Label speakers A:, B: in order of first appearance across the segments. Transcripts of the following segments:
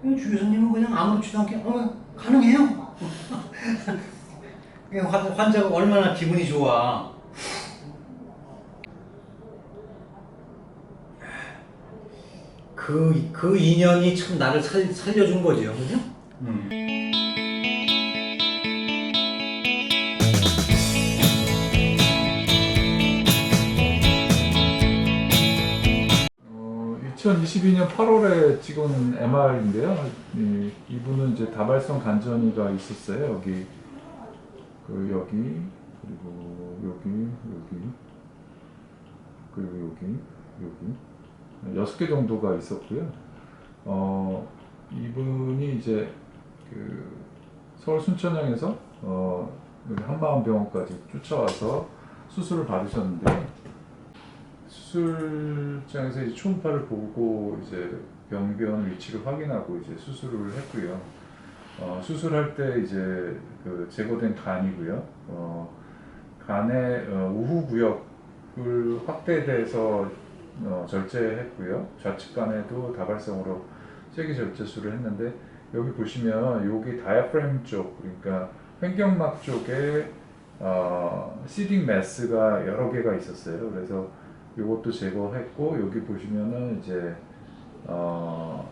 A: 그냥 주 교수님은 그냥 아무렇지도 않게 어 가능해요. 환- 환자가 얼마나 기분이 좋아. 그, 그 인연이 참 나를 살, 살려준 거죠. 그죠? 음.
B: 2022년 8월에 찍은 MR인데요. 이, 이분은 이제 다발성 간전이가 있었어요. 여기, 그 여기, 그리고 여기, 여기, 그리고 여기, 여기 여섯 개 정도가 있었고요. 어, 이분이 이제 그 서울 순천역에서 어, 한마음병원까지 쫓아와서 수술을 받으셨는데 수술장에서 이제 초음파를 보고 이제 병변 위치를 확인하고 이제 수술을 했고요. 어, 수술할 때 이제 그 제거된 간이고요. 어, 간의 어, 우후 구역을 확대돼서 어, 절제했고요. 좌측 간에도 다발성으로 세기 절제술을 했는데 여기 보시면 여기 다이아프램 쪽 그러니까 횡격막 쪽에 어, 시딩 매스가 여러 개가 있었어요. 그래서 이것도 제거했고 여기 보시면은 이제 어,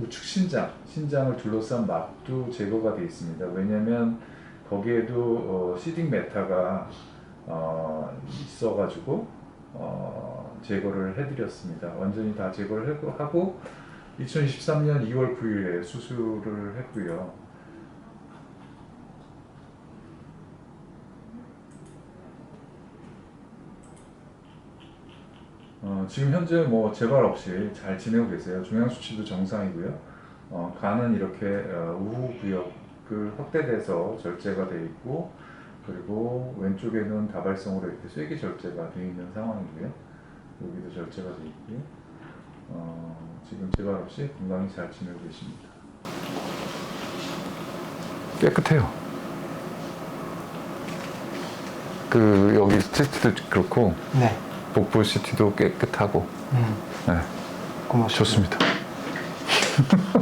B: 우측 신장, 신장을 둘러싼 막도 제거가 되어 있습니다. 왜냐하면 거기에도 어, 시딩 메타가 어, 있어가지고 어, 제거를 해드렸습니다. 완전히 다 제거를 하고 2023년 2월 9일에 수술을 했고요. 어, 지금 현재 뭐 재발 없이 잘 지내고 계세요. 중량 수치도 정상이고요. 어, 간은 이렇게 어, 우후 구역을 확대돼서 절제가 돼 있고 그리고 왼쪽에는 다발성으로 이렇게 쐐기 절제가 되어 있는 상황이고요. 여기도 절제가 돼 있고요. 어, 지금 재발 없이 건강히 잘 지내고 계십니다. 깨끗해요. 그 여기 CT도 그렇고
A: 네.
B: 복부 CT도 깨끗하고
A: 음.
B: 네,
A: 고맙습니다.
B: 좋습니다.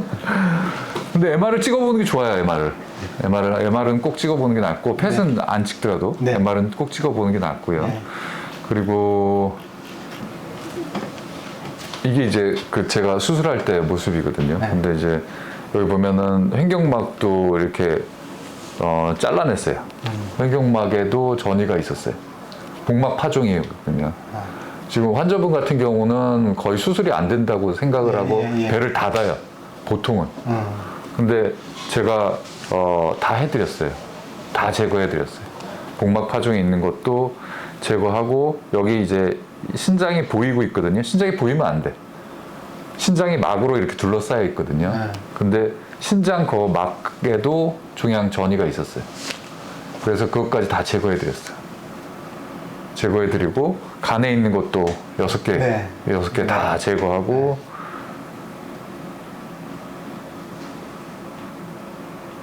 B: 근데 MR을 찍어보는 게 좋아요, MR을. MR을, MR은 꼭 찍어보는 게 낫고, 펫은 안 찍더라도
A: 네.
B: MR은 꼭 찍어보는 게 낫고요.
A: 네.
B: 그리고 이게 이제 그 제가 수술할 때 모습이거든요.
A: 네.
B: 근데 이제 여기 보면은 횡격막도 이렇게 어, 잘라냈어요.
A: 음.
B: 횡격막에도 전이가 있었어요. 복막 파종이거든요.
A: 아.
B: 지금 환자분 같은 경우는 거의 수술이 안 된다고 생각을
A: 예,
B: 하고
A: 예, 예.
B: 배를 닫아요. 보통은.
A: 음.
B: 근데 제가 어, 다 해드렸어요. 다 제거해드렸어요. 복막 파종이 있는 것도 제거하고 여기 이제 신장이 보이고 있거든요. 신장이 보이면 안 돼. 신장이 막으로 이렇게 둘러싸여 있거든요.
A: 네.
B: 근데 신장 그 막에도 종양 전이가 있었어요. 그래서 그것까지 다 제거해드렸어요. 제거해드리고 간에 있는 것도 여섯 개,
A: 네.
B: 여섯 개 다 제거하고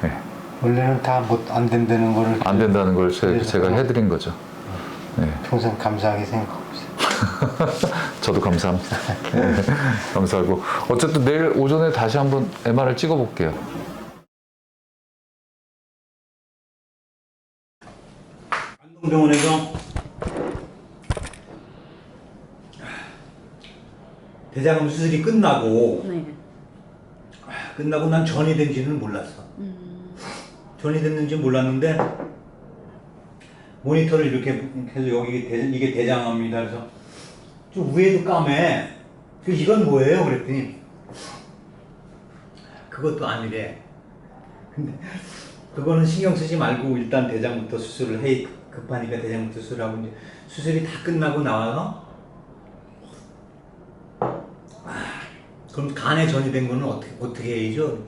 B: 네.
A: 원래는 다 못 안 된다는 거를
B: 안 된다는 걸 제,
A: 그래서
B: 제가 해드린 거죠. 네.
A: 평생 감사하게 생각하고 있어요.
B: 저도 감사합니다. 네, 감사하고 어쨌든 내일 오전에 다시 한번 MR을 찍어볼게요.
A: 안동병원에서 대장암 수술이 끝나고
C: 네.
A: 끝나고 난 전이 된지는 몰랐어.
C: 음,
A: 전이 됐는지 몰랐는데 모니터를 이렇게 해서 여기 대, 이게 대장암입니다. 그래서 좀 위에도 까매. 그 이건 뭐예요? 그랬더니 그것도 아니래. 근데 그거는 신경 쓰지 말고 일단 대장부터 수술을 해 급하니까 대장부터 수술하고 이제 수술이 다 끝나고 나와서 그럼 간에 전이 된 거는 어떻게 어떻게 해야죠?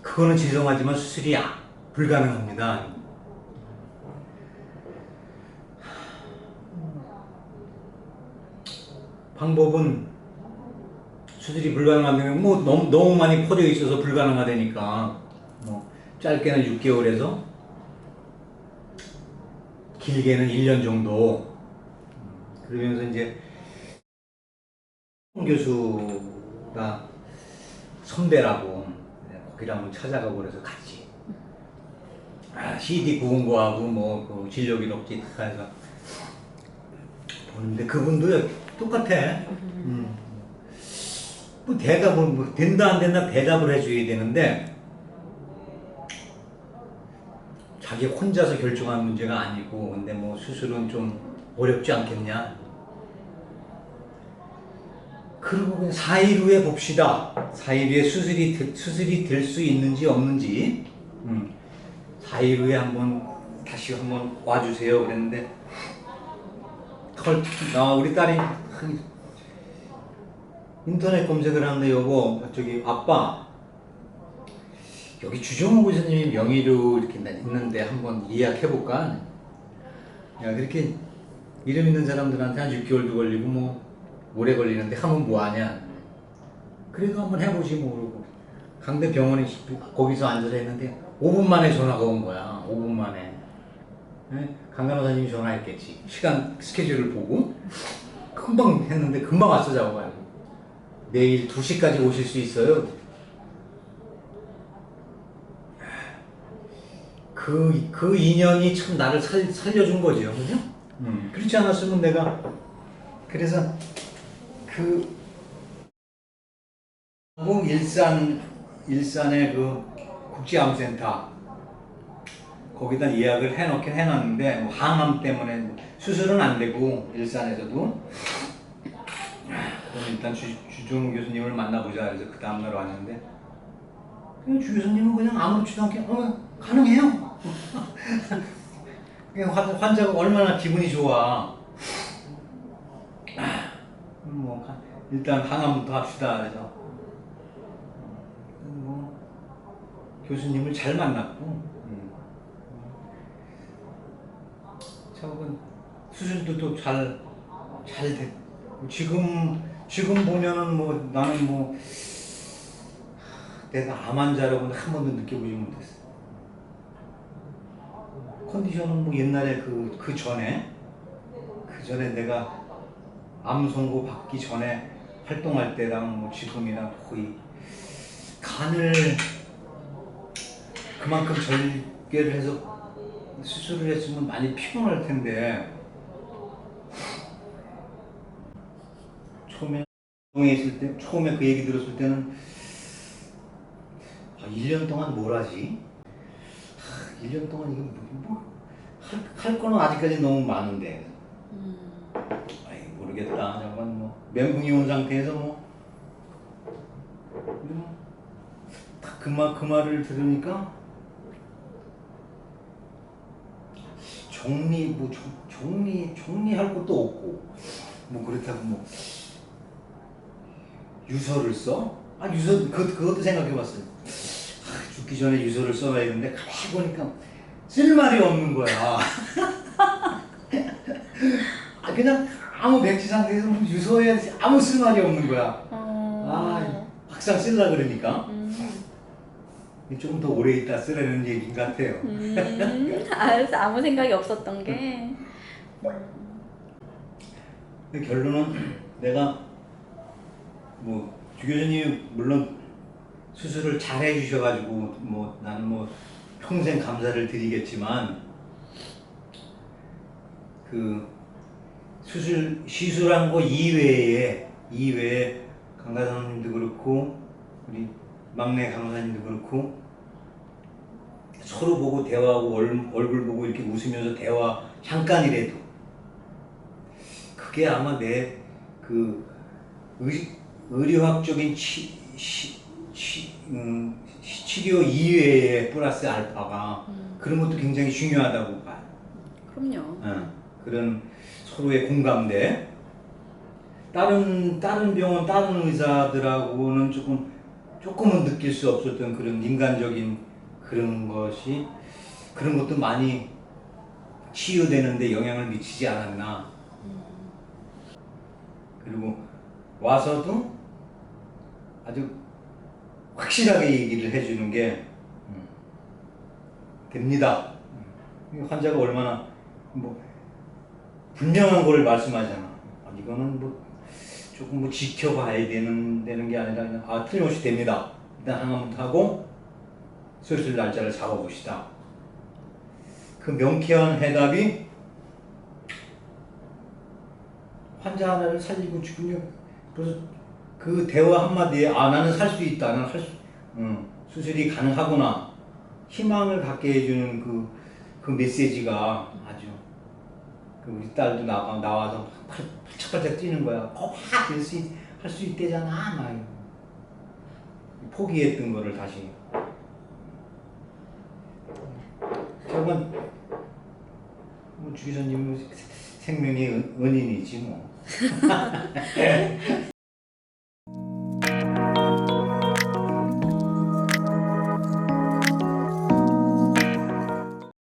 A: 그거는 죄송하지만 수술이 아- 불가능합니다. 방법은 수술이 불가능하면 뭐 너무, 너무 많이 퍼져 있어서 불가능하다니까 뭐 짧게는 6개월에서 길게는 1년 정도 그러면서 이제 홍 교수가 선배라고 거기를 한번 찾아가고 그래서 갔지. 아, CD 구운 거하고 뭐그 진료 기록지 다 해서 보는데 그분도 똑같아. 음. 뭐 대답을 뭐 된다 안 된다 대답을 해줘야 되는데 자기 혼자서 결정한 문제가 아니고 근데 뭐 수술은 좀 어렵지 않겠냐 그리고 그냥 4일 후에 봅시다 4일 후에 수술이 되- 수술이 될 수 있는지 없는지 음. 4일 후에 한번 다시 한번 와주세요 그랬는데 털, 나 우리 딸이 한- 인터넷 검색을 하는데 여보 저기 아빠 여기 주정호 교수님이 명의로 이렇게 나- 있는데 한번 예약해 볼까? 야 그렇게 이름 있는 사람들한테 한 6개월도 걸리고 뭐 오래 걸리는데 하면 뭐하냐? 그래도 한번 해보지 뭐 그러고. 강대 병원에 거기서 앉아서 했는데 5분 만에 전화가 온 거야. 5분 만에. 예? 강 간호사님이 전화했겠지. 시간 스케줄을 보고. 금방 했는데 금방 왔어 자고 내일 2시까지 오실 수 있어요. 그, 그 인연이 참 나를 살, 살려준 거죠. 그죠? 음, 그렇지 않았으면 내가, 그래서 그, 뭐 일산, 일산의 그 국제암센터, 거기다 예약을 해놓긴 해놨는데, 뭐 항암 때문에 수술은 안 되고, 일산에서도. 그럼 일단 주, 주종 교수님을 만나보자. 그래서 그 다음날 왔는데, 주 교수님은 그냥 아무렇지도 않게, 어, 가능해요. 환자가 얼마나 기분이 좋아. 아, 뭐 가- 일단 항암부터 합시다. 그래서 음, 뭐 교수님을 잘 만났고, 음. 저건 수술도 또 잘 잘 됐고 지금 지금 보면은 뭐 나는 뭐 내가 암 환자라고는 한 번도 느껴보지 못했어. 컨디션은 뭐 옛날에 그, 그 전에, 그 전에 내가 암 선고 받기 전에 활동할 때랑 뭐 지금이랑 거의 간을 그만큼 절개를 해서 수술을 했으면 많이 피곤할 텐데. 처음에 동에 있을 때 처음에 그 얘기 들었을 때는 아, 1년 동안 뭘 하지? 하, 1년 동안 이거 뭐, 뭐 할, 할 거는 아직까지 너무 많은데.
C: 음,
A: 모르겠다 정말 뭐 멘붕이 온 상태에서 뭐딱그말 그 말을 들으니까 정리 뭐 정, 정리 정리할 것도 없고 뭐 그렇다고 뭐 유서를 써? 아 유서 그 그것도 생각해봤어요. 아, 죽기 전에 유서를 써놔야 되는데 가만히 보니까 쓸 말이 없는 거야. 아 그냥 아무 백지 상태에서 뭐 유서에 아무 쓸 말이 없는 거야.
C: 어,
A: 아 막상 쓸라 그러니까
C: 음,
A: 조금 더 오래 있다 쓰라는 얘기인 것 같아요.
C: 음, 아, 아무 생각이 없었던 게.
A: 근데 결론은 내가 뭐 주교수님이 물론 수술을 잘 해주셔가지고 뭐 나는 뭐 평생 감사를 드리겠지만 그 수술 시술한 거 이외에 이외에 강가사님도 그렇고 우리 막내 강사님도 그렇고 서로 보고 대화하고 얼, 얼굴 보고 이렇게 웃으면서 대화 잠깐이라도 그게 아마 내 그 의료학적인 치, 치, 치, 음, 치료 이외의 플러스 알파가
C: 음,
A: 그런 것도 굉장히 중요하다고 봐요.
C: 그럼요.
A: 어, 그런 서로의 공감대. 다른 다른 병원 다른 의사들하고는 조금 조금은 느낄 수 없었던 그런 인간적인 그런 것이 그런 것도 많이 치유되는데 영향을 미치지 않았나. 그리고 와서도 아주 확실하게 얘기를 해주는 게 음, 됩니다. 음, 환자가 얼마나 뭐 분명한 걸 말씀하잖아. 아, 이거는 뭐 조금 뭐 지켜봐야 되는 되는 게 아니라 아 틀림없이 됩니다. 일단 하나부터 하고 수술 날짜를 잡아봅시다. 그 명쾌한 해답이 환자 하나를 살리고 죽으면 그래서 그 대화 한마디에 아 나는 살 수 있다 나는 할 수, 음, 수술이 가능하구나 희망을 갖게 해주는 그, 그 메시지가 아주 그 우리 딸도 나와, 나와서 팔, 팔짝팔짝 뛰는 거야. 확할수 있대잖아 막. 포기했던 거를 다시. 결국은 뭐 주기자님 생명의 은- 은인이지 뭐